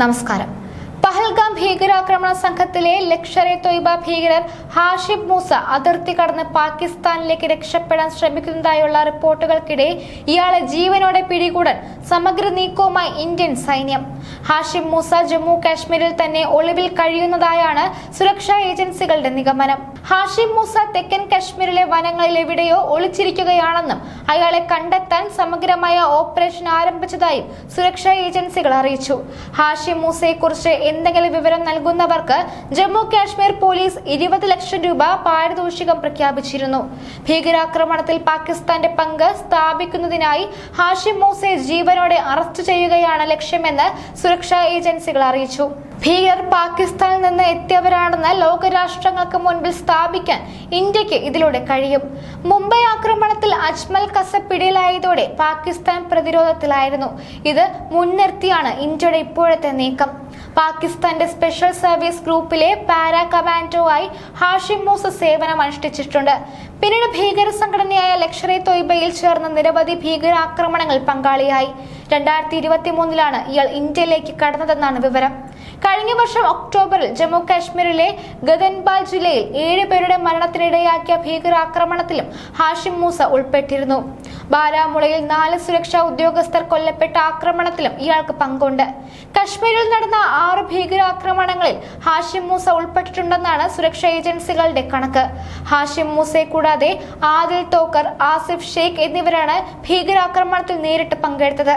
നമസ്കാരം. പഹൽഗാം ഭീകരാക്രമണ സംഘത്തിലെ ലക്ഷറെ തൊയ്ബ ഭീകരർ ഹാഷിബ് മൂസ അതിർത്തി കടന്ന് പാകിസ്ഥാനിലേക്ക് രക്ഷപ്പെടാൻ ശ്രമിക്കുന്നതായുള്ള റിപ്പോർട്ടുകൾക്കിടെ ഇയാളെ ജീവനോടെ പിടികൂടാൻ സമഗ്ര നീക്കവുമായി ഇന്ത്യൻ സൈന്യം. ഹാഷിബ് മൂസ ജമ്മു കാശ്മീരിൽ തന്നെ ഒളിവിൽ കഴിയുന്നതായാണ് സുരക്ഷാ ഏജൻസികളുടെ നിഗമനം. ഹാഷിം മൂസ തെക്കൻ കാശ്മീരിലെ വനങ്ങളിൽ എവിടെയോ ഒളിച്ചിരിക്കുകയാണെന്നും അയാളെ കണ്ടെത്താൻ സമഗ്രമായ ഓപ്പറേഷൻ ആരംഭിച്ചതായും സുരക്ഷാ ഏജൻസികൾ അറിയിച്ചു. ഹാഷിം മൂസയെക്കുറിച്ച് എന്തെങ്കിലും നൽകുന്നവർക്ക് ജമ്മു കാശ്മീർ പോലീസ് ഇരുപത് ലക്ഷം രൂപ പാരിതോഷികം പ്രഖ്യാപിച്ചിരുന്നു. ഭീകരാക്രമണത്തിൽ പാകിസ്ഥാന്റെ പങ്ക് സ്ഥാപിക്കുന്നതിനായി ഹാഷിം മൂസയെ ജീവനോടെ അറസ്റ്റ് ചെയ്യുകയാണ് ലക്ഷ്യമെന്ന് സുരക്ഷാ ഏജൻസികൾ അറിയിച്ചു. ഭീകരർ പാകിസ്ഥാനിൽ നിന്ന് എത്തിയവരാണെന്ന് ലോകരാഷ്ട്രങ്ങൾക്ക് മുൻപിൽ സ്ഥാപിക്കാൻ ഇന്ത്യയ്ക്ക് ഇതിലൂടെ കഴിയും. മുംബൈ ആക്രമണത്തിൽ അജ്മൽ കസബ് പിടിയിലായതോടെ പാകിസ്ഥാൻ പ്രതിരോധത്തിലായിരുന്നു. ഇത് മുൻനിർത്തിയാണ് ഇന്ത്യയുടെ ഇപ്പോഴത്തെ നീക്കം. പാകിസ്ഥാന്റെ സ്പെഷ്യൽ സർവീസ് ഗ്രൂപ്പിലെ പാരാ കമാൻഡോ ആയി ഹാഷിം മൂസ സേവനം അനുഷ്ഠിച്ചിട്ടുണ്ട്. പിന്നീട് ഭീകര സംഘടനയായ ലക്ഷറെ തൊയ്ബയിൽ ചേർന്ന നിരവധി ഭീകരാക്രമണങ്ങൾ പങ്കാളിയായി. രണ്ടായിരത്തി ഇരുപത്തി മൂന്നിലാണ് ഇയാൾ ഇന്ത്യയിലേക്ക് കടന്നതെന്നാണ് വിവരം. കഴിഞ്ഞ വർഷം ഒക്ടോബറിൽ ജമ്മു കാശ്മീരിലെ ഗദൻബാൽ ജില്ലയിൽ ഏഴ് പേരുടെ മരണത്തിനിടയാക്കിയ ഭീകരാക്രമണത്തിലും ഹാഷിം മൂസ ഉൾപ്പെട്ടിരുന്നു. ബാരാമുളയിൽ നാല് സുരക്ഷാ ഉദ്യോഗസ്ഥർ കൊല്ലപ്പെട്ട ആക്രമണത്തിലും ഇയാൾക്ക് പങ്കുണ്ട്. കശ്മീരിൽ നടന്ന ആറ് ഭീകരാക്രമണങ്ങളിൽ ഹാഷിം മൂസ ഉൾപ്പെട്ടിട്ടുണ്ടെന്നാണ് സുരക്ഷാ ഏജൻസികളുടെ കണക്ക്. ഹാഷിം മൂസയെ കൂടാതെ ആദിൽ തോക്കർ ആസിഫ് ഷെയ്ഖ് എന്നിവരാണ് ഭീകരാക്രമണത്തിൽ നേരിട്ട് പങ്കെടുത്തത്.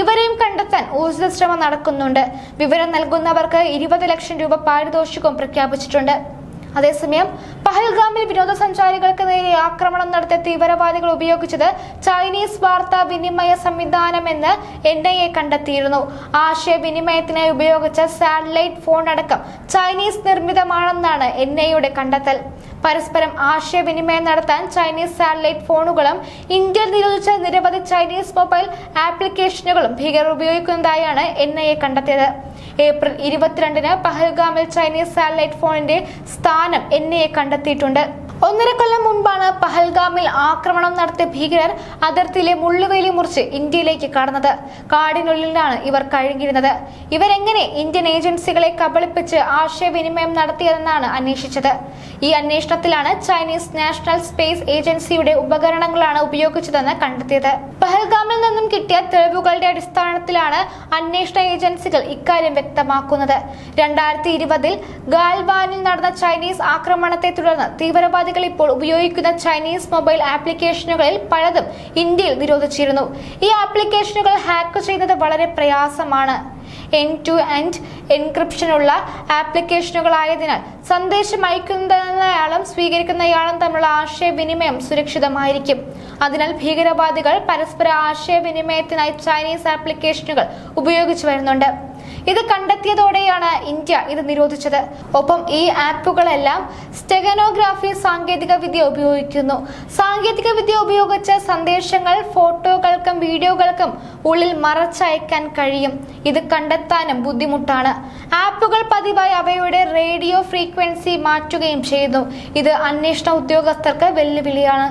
ഇവരെയും കണ്ടെത്താൻ ഊർജിത ശ്രമം നടക്കുന്നുണ്ട്. വിവരം നൽകുന്നവർക്ക് ഇരുപത് ലക്ഷം രൂപ പാരിതോഷികവും പ്രഖ്യാപിച്ചിട്ടുണ്ട്. അതേസമയം പഹൽഗാമിൽ വിനോദസഞ്ചാരികൾക്ക് നേരെ ആക്രമണം നടത്തിയ തീവ്രവാദികൾ ഉപയോഗിച്ചത് ചൈനീസ് വാർത്താ വിനിമയ സംവിധാനമെന്ന് എൻ ഐ എ കണ്ടെത്തിയിരുന്നു. ആശയവിനിമയത്തിനായി ഉപയോഗിച്ച സാറ്റലൈറ്റ് ഫോൺ അടക്കം ചൈനീസ് നിർമ്മിതമാണെന്നാണ് എൻ ഐയുടെ കണ്ടെത്തൽ. പരസ്പരം ആശയവിനിമയം നടത്താൻ ചൈനീസ് സാറ്റലൈറ്റ് ഫോണുകളും ഇന്ത്യയിൽ നിരോധിച്ച നിരവധി ചൈനീസ് മൊബൈൽ ആപ്ലിക്കേഷനുകളും ഭീകരർ ഉപയോഗിക്കുന്നതായാണ് എൻ ഐ എ കണ്ടെത്തിയത്. ഏപ്രിൽ ഇരുപത്തിരണ്ടിന് പഹൽഗാമിൽ ചൈനീസ് സാറ്റലൈറ്റ് ഫോണിന്റെ സ്ഥാനം എൻ എന്നെ കണ്ടെത്തിയിട്ടുണ്ട് ഒന്നര കൊല്ലം മുൻപാണ് പഹൽഗാമിൽ ആക്രമണം നടത്തിയ ഭീകരർ അതിർത്തിയിലെ മുള്ളുവേലി മുറിച്ച് ഇന്ത്യയിലേക്ക് കടന്നത്. കാടിനുള്ളിലാണ് ഇവർ കഴിഞ്ഞിരുന്നത് ഇവരെങ്ങനെ ഇന്ത്യൻ ഏജൻസികളെ കബളിപ്പിച്ച് ആശയവിനിമയം നടത്തിയതെന്നാണ് അന്വേഷിച്ചത്. ഈ അന്വേഷണത്തിലാണ് ചൈനീസ് നാഷണൽ സ്പേസ് ഏജൻസിയുടെ ഉപകരണങ്ങളാണ് ഉപയോഗിച്ചതെന്ന് കണ്ടെത്തിയത്. പഹൽഗാമിൽ നിന്നും കിട്ടിയ തെളിവുകളുടെ അടിസ്ഥാനത്തിലാണ് അന്വേഷണ ഏജൻസികൾ ഇക്കാര്യം വ്യക്തമാക്കുന്നത്. രണ്ടായിരത്തി ഇരുപതിൽ ഗാൽവാനിൽ നടന്ന ചൈനീസ് ആക്രമണത്തെ തുടർന്ന് തീവ്രവാദികൾ ഇപ്പോൾ ഉപയോഗിക്കുന്ന ചൈനീസ് മൊബൈൽ ആപ്ലിക്കേഷനുകളിൽ പലതും ഇന്ത്യയിൽ നിരോധിച്ചിരുന്നു. ഈ ആപ്ലിക്കേഷനുകൾ ഹാക്ക് ചെയ്യുന്നത് വളരെ പ്രയാസമാണ്. എൻ ടു എൻഡ് എൻക്രിപ്ഷനുള്ള ആപ്ലിക്കേഷനുകളായതിനാൽ സന്ദേശം അയക്കുന്നയാളും സ്വീകരിക്കുന്നയാളും തമ്മിലുള്ള ആശയവിനിമയം സുരക്ഷിതമായിരിക്കും. അതിനാൽ ഭീകരവാദികൾ പരസ്പര ആശയവിനിമയത്തിനായി ചൈനീസ് ആപ്ലിക്കേഷനുകൾ ഉപയോഗിച്ചു വരുന്നുണ്ട്. ഇത് കണ്ടെത്തിയതോടെയാണ് ഇന്ത്യ ഇത് നിരോധിച്ചത്. ഒപ്പം ഈ ആപ്പുകളെല്ലാം സ്റ്റെഗനോഗ്രാഫി സാങ്കേതിക വിദ്യ ഉപയോഗിക്കുന്നു. സാങ്കേതിക വിദ്യ ഉപയോഗിച്ച് സന്ദേശങ്ങൾ ഫോട്ടോകൾക്കും വീഡിയോകൾക്കും ഉള്ളിൽ മറച്ചയക്കാൻ കഴിയും. ഇത് കണ്ടെത്താനും ബുദ്ധിമുട്ടാണ്. ആപ്പുകൾ പതിവായി അവയുടെ റേഡിയോ ഫ്രീക്വൻസി മാറ്റുകയും ചെയ്യുന്നു. ഇത് അന്വേഷണ ഉദ്യോഗസ്ഥർക്ക് വെല്ലുവിളിയാണ്.